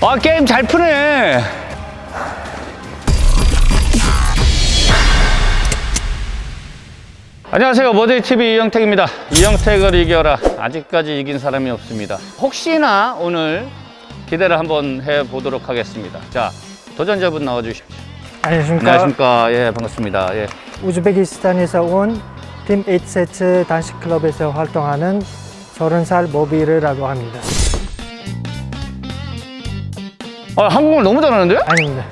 아 게임 잘 푸네. 안녕하세요 모델 TV 이영택입니다. 이영택을 이겨라. 아직까지 이긴 사람이 없습니다. 혹시나 오늘 기대를 한번 해 보도록 하겠습니다. 자 도전자분 나와주십시오. 안녕하십니까. 안녕하십니까. 예 반갑습니다. 예. 우즈베키스탄에서 온 팀 8세츠 단식 클럽에서 활동하는 30살 모비르라고 합니다. 아 한국말 너무 잘하는데요? 아닙니다.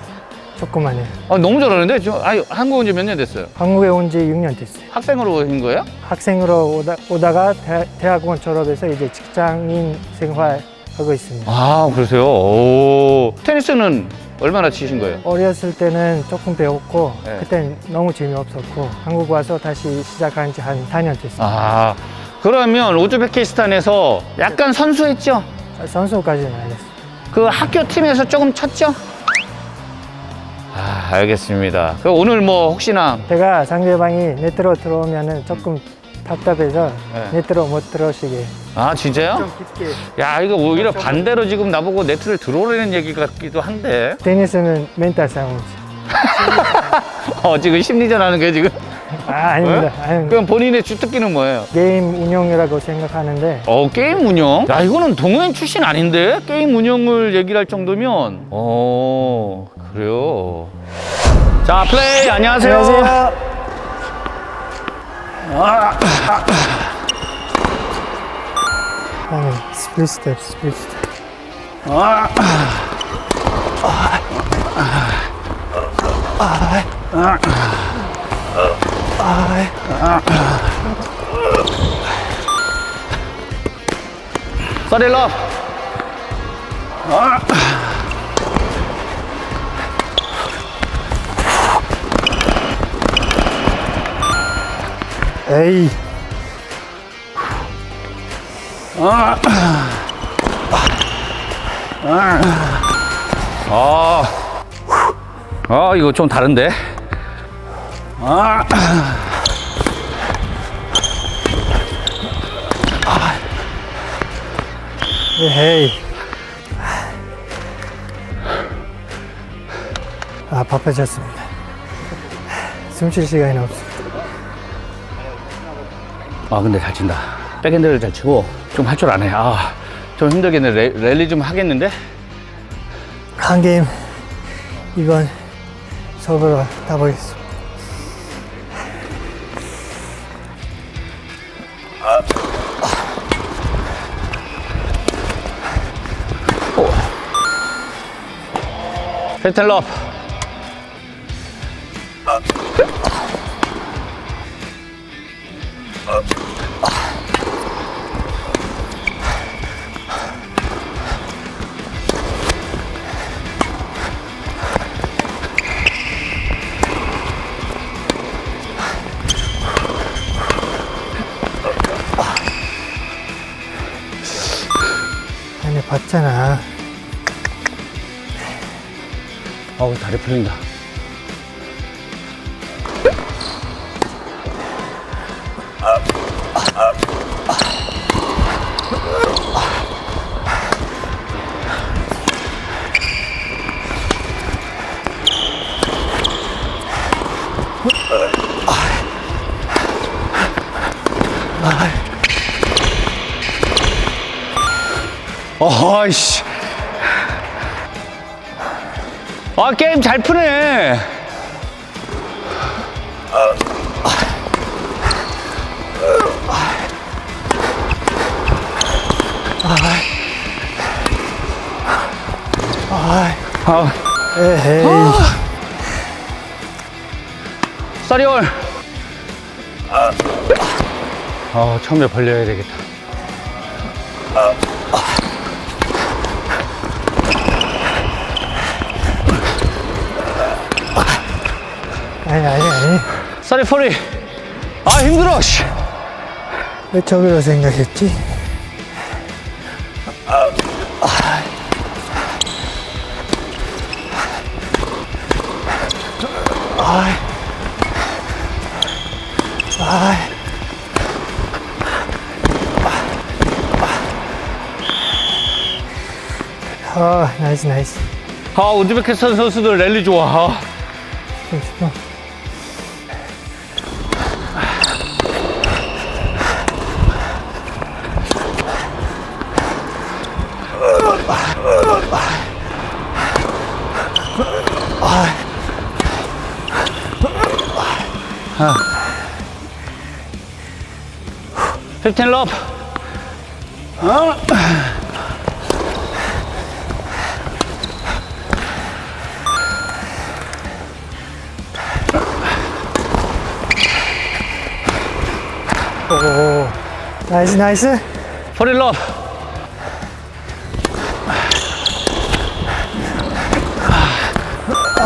조금만요. 아 너무 잘하는데 지금 아 한국 온 지 몇 년 됐어요? 한국에 온 지 6년 됐어요. 학생으로 오신 거예요? 학생으로 오다, 오다가 대, 대학원 졸업해서 이제 직장인 생활하고 있습니다. 아 그러세요? 오 테니스는 얼마나 치신 거예요? 어렸을 때는 조금 배웠고 네. 그땐 너무 재미없었고 한국 와서 다시 시작한 지 한 4년 됐어요. 아 그러면 우즈베키스탄에서 약간 선수했죠? 선수까지는 안 했어요. 그 학교 팀에서 조금 쳤죠? 아 알겠습니다. 그 오늘 뭐 혹시나 제가 상대방이 네트로 들어오면은 조금 답답해서 네. 네트로 못 들어오시게 아 진짜요? 좀 깊게 야 이거 오히려 반대로 지금 나보고 네트를 들어오라는 얘기 같기도 한데 테니스는 멘탈 싸움이지. 어 지금 심리전 하는 게 지금 아, 아닙니다. 아닙니다. 그럼 본인의 주특기는 뭐예요? 게임 운영이라고 생각하는데 어 게임 운영? 야 이거는 동호인 출신 아닌데 게임 운영을 얘기를 할 정도면 어 그래요 자 플레이 안녕하세요 스플 릿 스텝, 스플릿 스텝. 서리 럽 에이, 아, 아 이거 좀 다른데 아. 에이. 아, 바빠졌습니다. 숨 쉴 시간이 없어. 아 근데 잘 친다. 백핸드를 잘 치고 좀 할 줄 아네. 아좀 힘들겠네. 랠- 랠리 좀 하겠는데? 한 게임, 이번 서브로 따보겠습니다. 페텔럽 아니, 봤잖아. 어우 다리 풀린다 어이씨. 아 게임 잘 푸네. 아, 에헤이. 쌀이올 아 처음에 벌려야 되겠다. 아 아니, 아니, 아니. 사리퍼리. 아, 힘들어, 씨. 왜 저기로 생각했지? 아이. 아이. 아, 나이스, 나이스. 아, 우즈베키스탄 선수들 랠리 좋아. 아. 잠시만. 15 럽. 어? 오, 나이스, 나이스. 40 럽.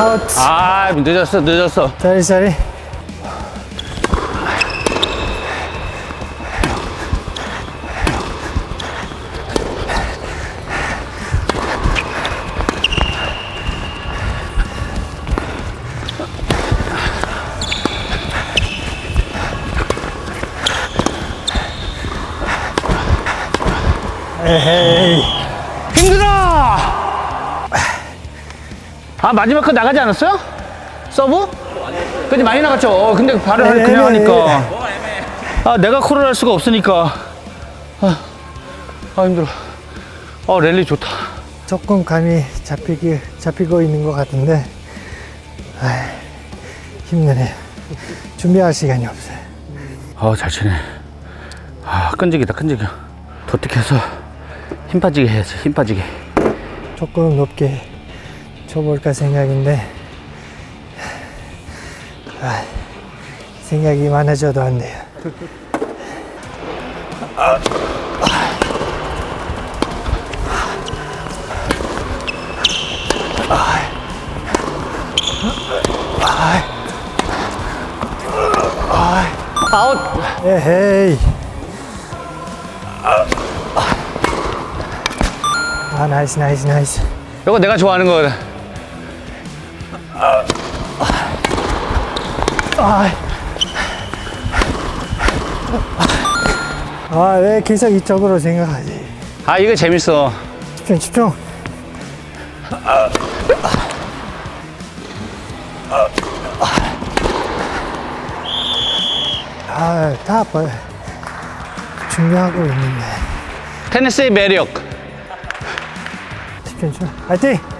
아웃. 아, 늦었어, 늦었어. 자리, 자리. 에헤이. 아, 마지막 거 나가지 않았어요? 서브? 근데 많이 나갔죠. 어, 근데 발을 네, 그냥 네, 하니까. 아, 내가 콜을 할 수가 없으니까. 아, 아 힘들어. 어, 랠리 좋다. 조금 감이 잡히기, 잡히고 있는 것 같은데, 아 힘드네요. 준비할 시간이 없어요. 어, 잘 치네. 아, 끈질기다, 끈질겨. 도특해서 힘 빠지게 해야지, 힘 빠지게. 조금 높게 쳐볼까 생각인데, 아, 생각이 많아져도 안 돼요. 아웃! 에헤이. 아, 나이스, 나이스, 나이스. 이거 내가 좋아하는 거거든. 아, 아, 왜 계속 이쪽으로 생각하지? 아, 이거 재밌어. 집중, 집중. 아, 다 봐. 준비하고 있는데. 테니스의 매력. 집중, 집중. 화이팅!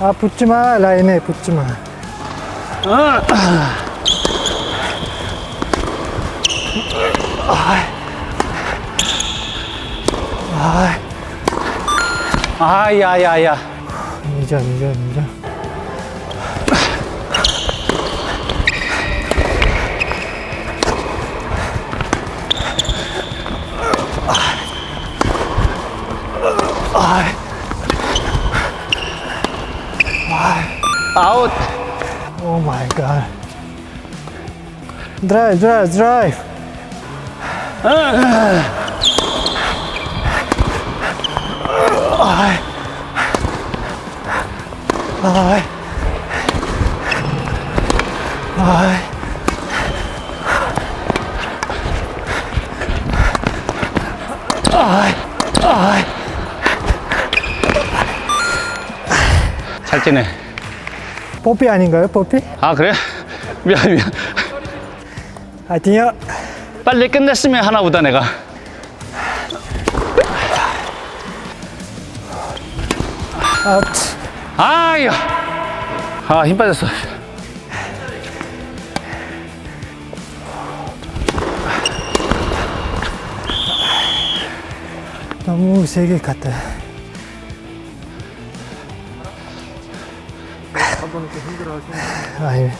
아, 붙지 마. 라인에 붙지 마. 아, 아, 야, 야, 야. 늦어, 늦어, 늦어. 아웃. 오 마이 갓. 드라이브, 드라이브, 드라이브. 아이. 아이. 아이. 아이. 잘 뛰네. 뽀삐 아닌가요, 뽀삐? 아, 그래? 미안, 미안. 화이팅요. 빨리 끝냈으면 하나보다 내가. 아웃. 아, 야. 아, 힘 빠졌어. 너무 세게 갔다. 아니,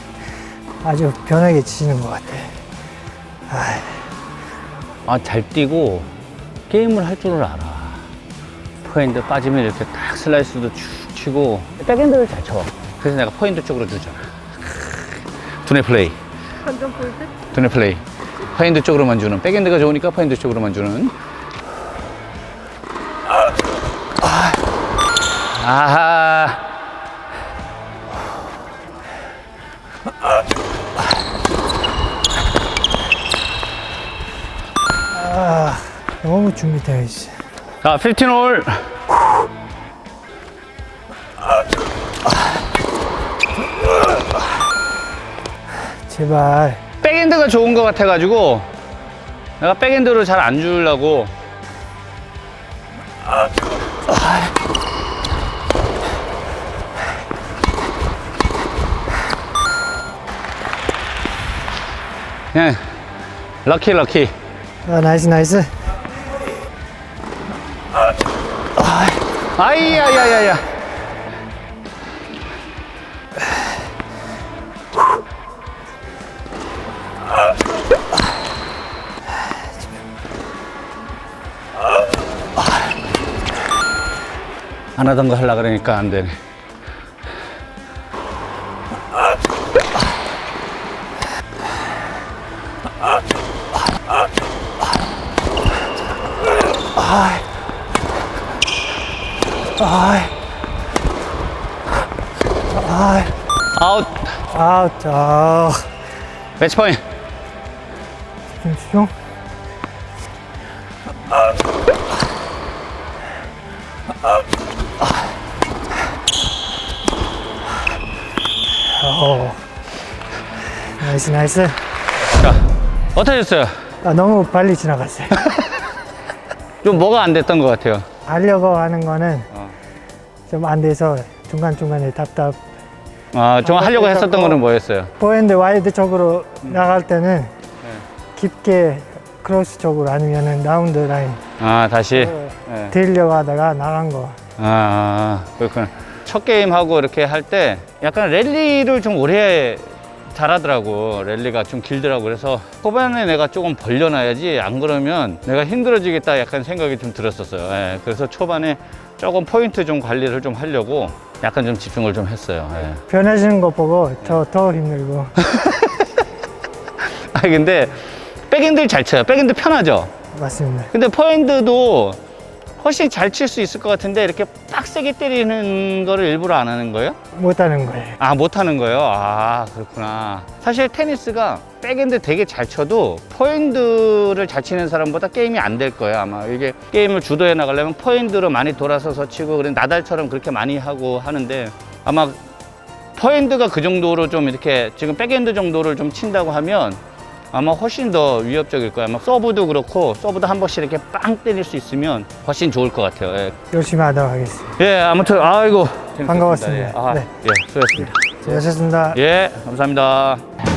아주 변하게 치는 것 같아. 아, 잘 뛰고 게임을 할 줄을 알아. 포핸드 빠지면 이렇게 딱 슬라이스도 쭉 치고 백핸드를 잘 쳐. 그래서 내가 포핸드 쪽으로 주잖아. 두뇌 플레이. 완전 볼듯? 두뇌 플레이. 포핸드 쪽으로만 주는 백핸드가 좋으니까 포핸드 쪽으로만 주는 아하 준비되어 있어. 자 15홀 제발. 백핸드가 좋은 것 같아가지고 내가 백핸드로 잘 안 주려고 그냥 럭키 럭키 아, 나이스, 나이스. 아이야야야야. 안 하던 거 하려 그러니까 안 되네. 아, 아, 아웃 아웃, 아, 매치 포인트 좀 집중. 오. 나이스, 나이스. 자 어떠셨어요? 아, 너무 빨리 지나갔어요. 좀 뭐가 안 됐던 것 같아요 하려고 하는 거는 어. 좀 안 돼서 중간중간에 답답. 아, 좀 아, 하려고 했었던 뭐- 거는 뭐였어요? 포핸드 와이드 쪽으로 음. 나갈 때는 네. 깊게 크로스 쪽으로 아니면은 라운드 라인 아, 다시? 어, 네. 들려고 하다가 나간 거. 아, 그렇구나. 첫 게임 하고 이렇게 할 때 약간 랠리를 좀 오래 잘하더라고. 랠리가 좀 길더라고. 그래서 초반에 내가 조금 벌려놔야지 안 그러면 내가 힘들어지겠다 약간 생각이 좀 들었었어요. 예, 그래서 초반에 조금 포인트 좀 관리를 좀 하려고 약간 좀 집중을 좀 했어요. 예. 변해지는 거 보고 더, 더 힘들고. 아, 근데 백핸드 잘 쳐요. 백핸드 편하죠? 맞습니다. 근데 포핸드도 훨씬 잘 칠 수 있을 것 같은데 이렇게 빡세게 때리는 거를 일부러 안 하는 거예요? 못하는 거예요. 아, 못 하는 거예요? 아, 그렇구나. 사실 테니스가 백핸드 되게 잘 쳐도 포핸드를 잘 치는 사람보다 게임이 안 될 거예요, 아마. 이게 게임을 주도해 나가려면 포핸드로 많이 돌아서서 치고, 그런 나달처럼 그렇게 많이 하고 하는데 아마 포핸드가 그 정도로 좀 이렇게 지금 백핸드 정도를 좀 친다고 하면 아마 훨씬 더 위협적일 거예요. 아마 서브도 그렇고 서브도 한 번씩 이렇게 빵 때릴 수 있으면 훨씬 좋을 것 같아요. 예, 열심히 하도록 하겠습니다. 예 아무튼 아이고 재밌었습니다. 반가웠습니다. 예, 아, 네. 예, 수고하셨습니다. 수고하셨습니다. 예, 감사합니다.